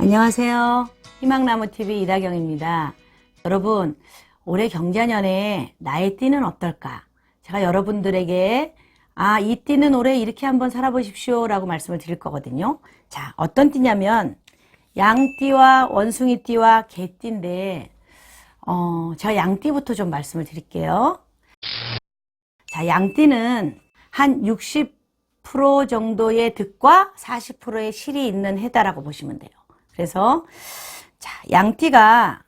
안녕하세요. 희망나무TV 이다경입니다. 여러분, 올해 경자년에 나의 띠는 어떨까? 제가 여러분들에게 아, 이 띠는 올해 이렇게 한번 살아보십시오 라고 말씀을 드릴 거거든요. 자, 어떤 띠냐면 양띠와 원숭이띠와 개띠인데 어, 제가 양띠부터 좀 말씀을 드릴게요. 자, 양띠는 한 60% 정도의 득과 40%의 실이 있는 해다라고 보시면 돼요. 그래서 자, 양띠가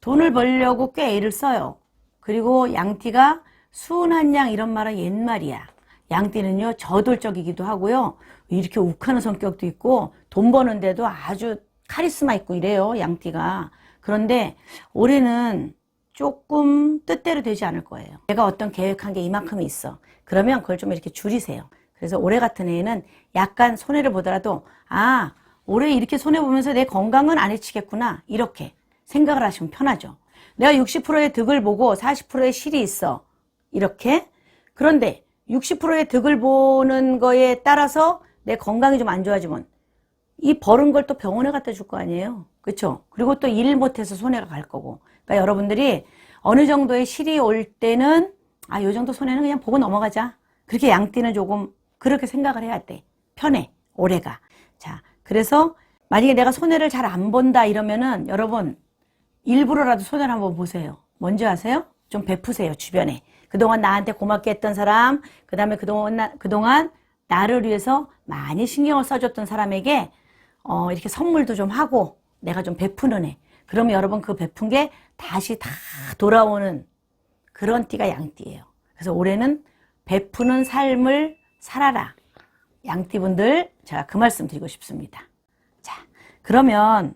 돈을 벌려고 꽤 애를 써요. 그리고 양띠가 수은한 양 이런 말은 옛말이야. 양띠는요 저돌적이기도 하고요. 이렇게 욱하는 성격도 있고 돈 버는데도 아주 카리스마 있고 이래요. 양띠가. 그런데 올해는 조금 뜻대로 되지 않을 거예요. 내가 어떤 계획한 게 이만큼이 있어. 그러면 그걸 좀 이렇게 줄이세요. 그래서 올해 같은 해에는 약간 손해를 보더라도 아 올해 이렇게 손해 보면서 내 건강은 안 해치겠구나 이렇게 생각을 하시면 편하죠. 내가 60%의 득을 보고 40%의 실이 있어 이렇게 그런데 60%의 득을 보는 거에 따라서 내 건강이 좀 안 좋아지면 이 벌은 걸또 병원에 갖다 줄 거 아니에요. 그렇죠? 그리고 또 일 못해서 손해가 갈 거고. 그러니까 여러분들이 어느 정도의 실이 올 때는 아, 요 정도 손해는 그냥 보고 넘어가자. 그렇게 양띠는 조금 그렇게 생각을 해야 돼. 편해. 올해가. 자, 그래서 만약에 내가 손해를 잘 안 본다 이러면은 여러분 일부러라도 손해를 한번 보세요. 뭔지 아세요? 좀 베푸세요, 주변에. 그동안 나한테 고맙게 했던 사람, 그 다음에 그동안, 나- 그동안 나를 위해서 많이 신경을 써줬던 사람에게 어, 이렇게 선물도 좀 하고 내가 좀 베푸는 애. 그러면 여러분 그 베푼 게 다시 다 돌아오는 그런 띠가 양띠예요. 그래서 올해는 베푸는 삶을 살아라. 양띠분들 제가 그 말씀 드리고 싶습니다. 자, 그러면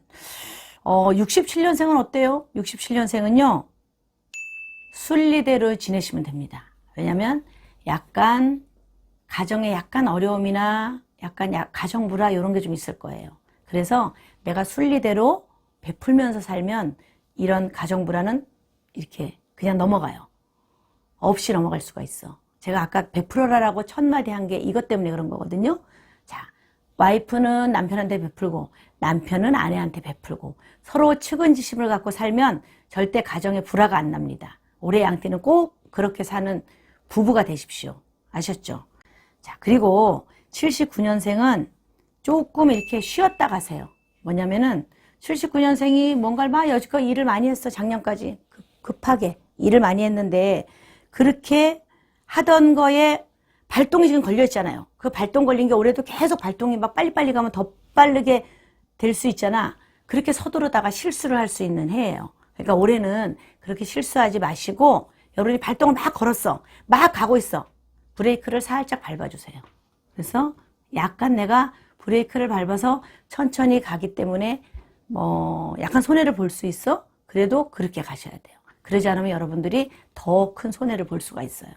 어, 67년생은 어때요? 67년생은요. 순리대로 지내시면 됩니다. 왜냐면 약간 가정에 약간 어려움이나 약간 야- 가정 불화 이런 게 좀 있을 거예요. 그래서 내가 순리대로 베풀면서 살면 이런 가정 불화는 이렇게 그냥 넘어가요. 없이 넘어갈 수가 있어. 제가 아까 베풀어라라고 첫 마디 한 게 이것 때문에 그런 거거든요. 자, 와이프는 남편한테 베풀고 남편은 아내한테 베풀고 서로 측은지심을 갖고 살면 절대 가정에 불화가 안 납니다. 올해 양띠는 꼭 그렇게 사는 부부가 되십시오. 아셨죠? 자, 그리고 79년생은 조금 이렇게 쉬었다 가세요. 뭐냐면은 79년생이 뭔가를 막 여지껏 일을 많이 했어. 작년까지. 급- 급하게 일을 많이 했는데 그렇게 하던 거에 발동이 지금 걸려 있잖아요. 그 발동 걸린 게 올해도 계속 발동이 막 빨리빨리 가면 더 빠르게 될 수 있잖아. 그렇게 서두르다가 실수를 할 수 있는 해예요. 그러니까 올해는 그렇게 실수하지 마시고 여러분이 발동을 막 걸었어. 막 가고 있어. 브레이크를 살짝 밟아주세요. 그래서 약간 내가 브레이크를 밟아서 천천히 가기 때문에 뭐 약간 손해를 볼 수 있어. 그래도 그렇게 가셔야 돼요. 그러지 않으면 여러분들이 더 큰 손해를 볼 수가 있어요.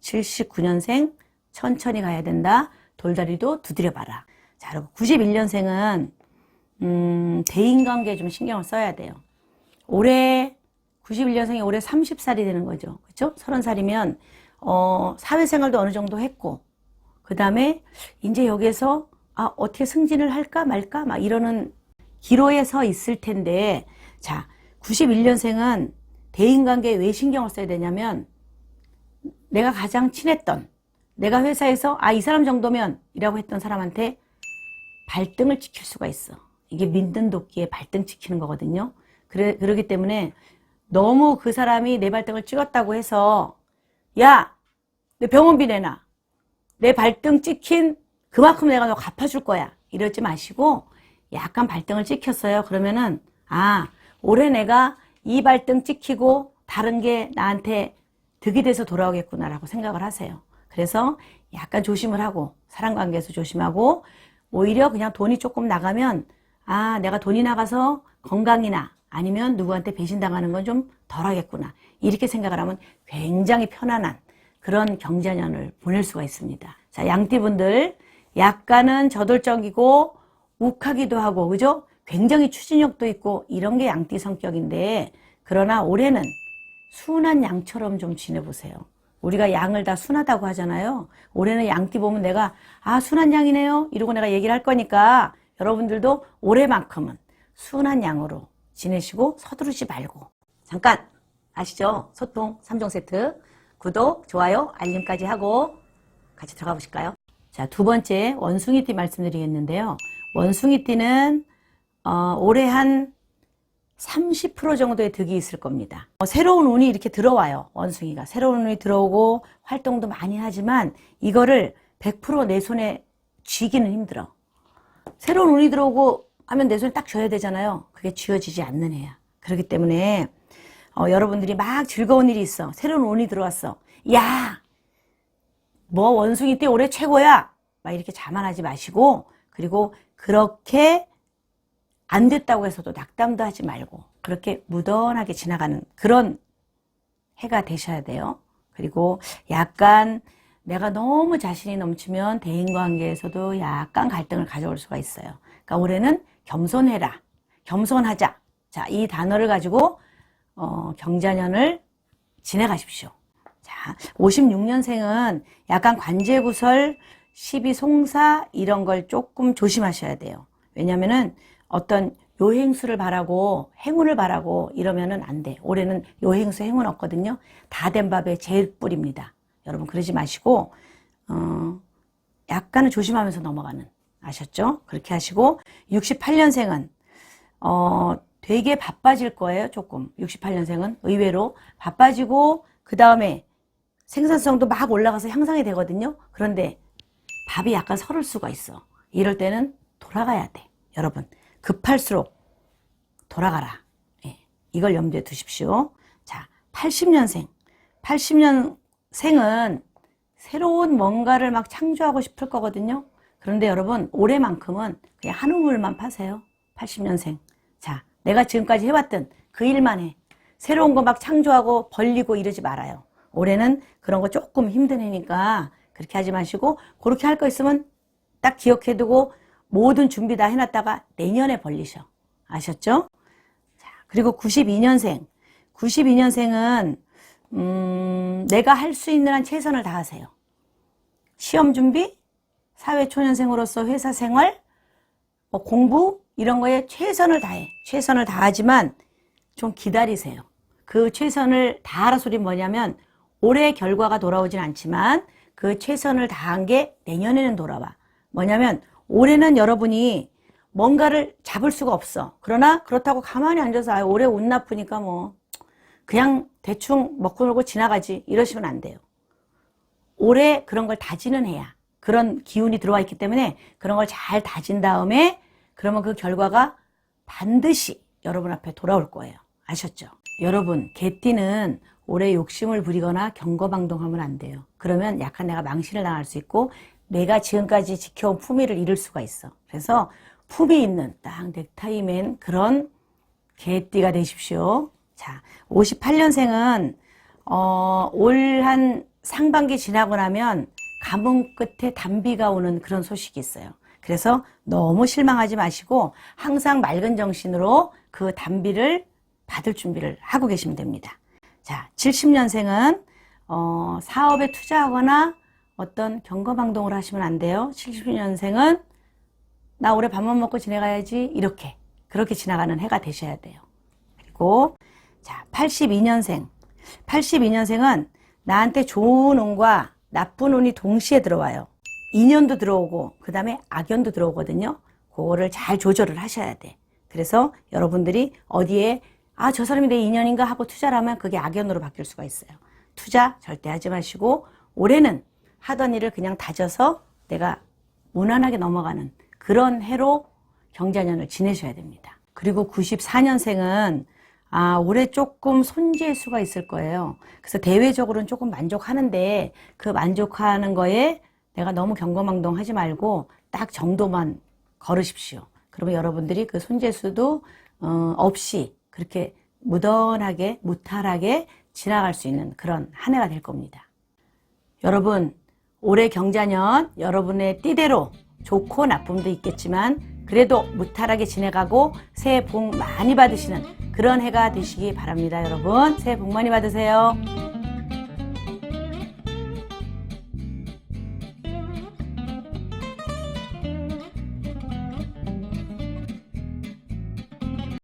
자, 79년생 천천히 가야 된다. 돌다리도 두드려 봐라. 자, 그리고 91년생은 음, 대인관계에 좀 신경을 써야 돼요. 올해 91년생이 올해 30살이 되는 거죠. 그렇죠? 30살이면 어, 사회생활도 어느 정도 했고 그다음에 이제 여기에서 아, 어떻게 승진을 할까 말까 막 이러는 기로에 서 있을 텐데 자, 91년생은 대인관계에 왜 신경을 써야 되냐면 내가 가장 친했던 내가 회사에서 아, 이 사람 정도면 이라고 했던 사람한테 발등을 찍힐 수가 있어. 이게 믿는 도끼에 발등 찍히는 거거든요. 그래, 그러기 때문에 너무 그 사람이 내 발등을 찍었다고 해서 야, 내 병원비 내놔. 내 발등 찍힌 그만큼 내가 너 갚아줄 거야. 이러지 마시고 약간 발등을 찍혔어요. 그러면은 아, 올해 내가 이 발등 찍히고 다른 게 나한테 득이 돼서 돌아오겠구나라고 생각을 하세요. 그래서 약간 조심을 하고 사람 관계에서 조심하고 오히려 그냥 돈이 조금 나가면 아, 내가 돈이 나가서 건강이나 아니면 누구한테 배신당하는 건 좀 덜하겠구나. 이렇게 생각을 하면 굉장히 편안한 그런 경자년을 보낼 수가 있습니다. 자, 양띠분들 약간은 저돌적이고 욱하기도 하고 그죠? 굉장히 추진력도 있고 이런 게 양띠 성격인데 그러나 올해는 순한 양처럼 좀 지내보세요. 우리가 양을 다 순하다고 하잖아요. 올해는 양띠 보면 내가 아 순한 양이네요 이러고 내가 얘기를 할 거니까 여러분들도 올해만큼은 순한 양으로 지내시고 서두르지 말고 잠깐 아시죠? 소통 3종 세트 구독, 좋아요, 알림까지 하고 같이 들어가 보실까요? 자, 두 번째 원숭이띠 말씀드리겠는데요. 원숭이띠는 어, 올해 한 30% 정도의 득이 있을 겁니다. 어, 새로운 운이 이렇게 들어와요. 원숭이가. 새로운 운이 들어오고 활동도 많이 하지만 이거를 100%내 손에 쥐기는 힘들어. 새로운 운이 들어오고 하면 내 손에 딱 쥐어야 되잖아요. 그게 쥐어지지 않는 애야. 그렇기 때문에 어, 여러분들이 막 즐거운 일이 있어. 새로운 운이 들어왔어. 야! 뭐 원숭이 때 올해 최고야! 막 이렇게 자만하지 마시고 그리고 그렇게 안 됐다고 해서도 낙담도 하지 말고 그렇게 무던하게 지나가는 그런 해가 되셔야 돼요. 그리고 약간 내가 너무 자신이 넘치면 대인관계에서도 약간 갈등을 가져올 수가 있어요. 그러니까 올해는 겸손해라. 겸손하자. 자, 이 단어를 가지고 어, 경자년을 지내가십시오. 자, 56년생은 약간 관제구설, 시비 송사 이런 걸 조금 조심하셔야 돼요. 왜냐면은 어떤 요행수를 바라고 행운을 바라고 이러면은 안 돼. 올해는 요행수 행운 없거든요. 다 된 밥에 제일 뿌립니다. 여러분 그러지 마시고 어, 약간은 조심하면서 넘어가는 아셨죠? 그렇게 하시고 68년생은 어, 되게 바빠질 거예요. 조금 68년생은 의외로 바빠지고 그 다음에 생산성도 막 올라가서 향상이 되거든요. 그런데 밥이 약간 서를 수가 있어. 이럴 때는 돌아가야 돼. 여러분 급할수록 돌아가라. 예, 이걸 염두에 두십시오. 자, 80년생. 80년생은 새로운 뭔가를 막 창조하고 싶을 거거든요. 그런데 여러분, 올해만큼은 그냥 한 우물만 파세요. 80년생. 자, 내가 지금까지 해왔던 그 일만 해. 새로운 거 막 창조하고 벌리고 이러지 말아요. 올해는 그런 거 조금 힘든 해니까 그렇게 하지 마시고, 그렇게 할 거 있으면 딱 기억해두고 모든 준비 다 해놨다가 내년에 벌리셔. 아셨죠? 자, 그리고 92년생. 92년생은, 음, 내가 할 수 있는 한 최선을 다하세요. 시험 준비, 사회초년생으로서 회사 생활, 뭐 공부, 이런 거에 최선을 다해. 최선을 다하지만 좀 기다리세요. 그 최선을 다하라 소리 뭐냐면 올해 결과가 돌아오진 않지만 그 최선을 다한 게 내년에는 돌아와. 뭐냐면 올해는 여러분이 뭔가를 잡을 수가 없어. 그러나 그렇다고 가만히 앉아서 아, 올해 운 나쁘니까 뭐 그냥 대충 먹고 놀고 지나가지 이러시면 안 돼요. 올해 그런 걸 다지는 해야 그런 기운이 들어와 있기 때문에 그런 걸 잘 다진 다음에 그러면 그 결과가 반드시 여러분 앞에 돌아올 거예요. 아셨죠? 여러분, 개띠는 올해 욕심을 부리거나 경거방동하면 안 돼요. 그러면 약간 내가 망신을 당할 수 있고 내가 지금까지 지켜온 품위를 잃을 수가 있어. 그래서 품위 있는 딱 넥타이 맨 그런 개띠가 되십시오. 자, 58년생은 어, 올 한 상반기 지나고 나면 가뭄 끝에 단비가 오는 그런 소식이 있어요. 그래서 너무 실망하지 마시고 항상 맑은 정신으로 그 단비를 받을 준비를 하고 계시면 됩니다. 자, 70년생은 어, 사업에 투자하거나 어떤 경거방동을 하시면 안 돼요. 70년생은 나 올해 밥만 먹고 지내가야지 이렇게 그렇게 지나가는 해가 되셔야 돼요. 그리고 자, 82년생. 82년생은 나한테 좋은 운과 나쁜 운이 동시에 들어와요. 인연도 들어오고 그 다음에 악연도 들어오거든요. 그거를 잘 조절을 하셔야 돼. 그래서 여러분들이 어디에 아, 저 사람이 내 인연인가 하고 투자를 하면 그게 악연으로 바뀔 수가 있어요. 투자 절대 하지 마시고 올해는 하던 일을 그냥 다져서 내가 무난하게 넘어가는 그런 해로 경자년을 지내셔야 됩니다. 그리고 94년생은 아, 올해 조금 손재수가 있을 거예요. 그래서 대외적으로는 조금 만족하는데 그 만족하는 거에 내가 너무 경거망동 하지 말고 딱 정도만 걸으십시오. 그러면 여러분들이 그 손재수도 어, 없이 그렇게 무던하게 무탈하게 지나갈 수 있는 그런 한 해가 될 겁니다. 여러분 올해 경자년 여러분의 띠대로 좋고 나쁨도 있겠지만 그래도 무탈하게 지내가고 새해 복 많이 받으시는 그런 해가 되시기 바랍니다 여러분. 새해 복 많이 받으세요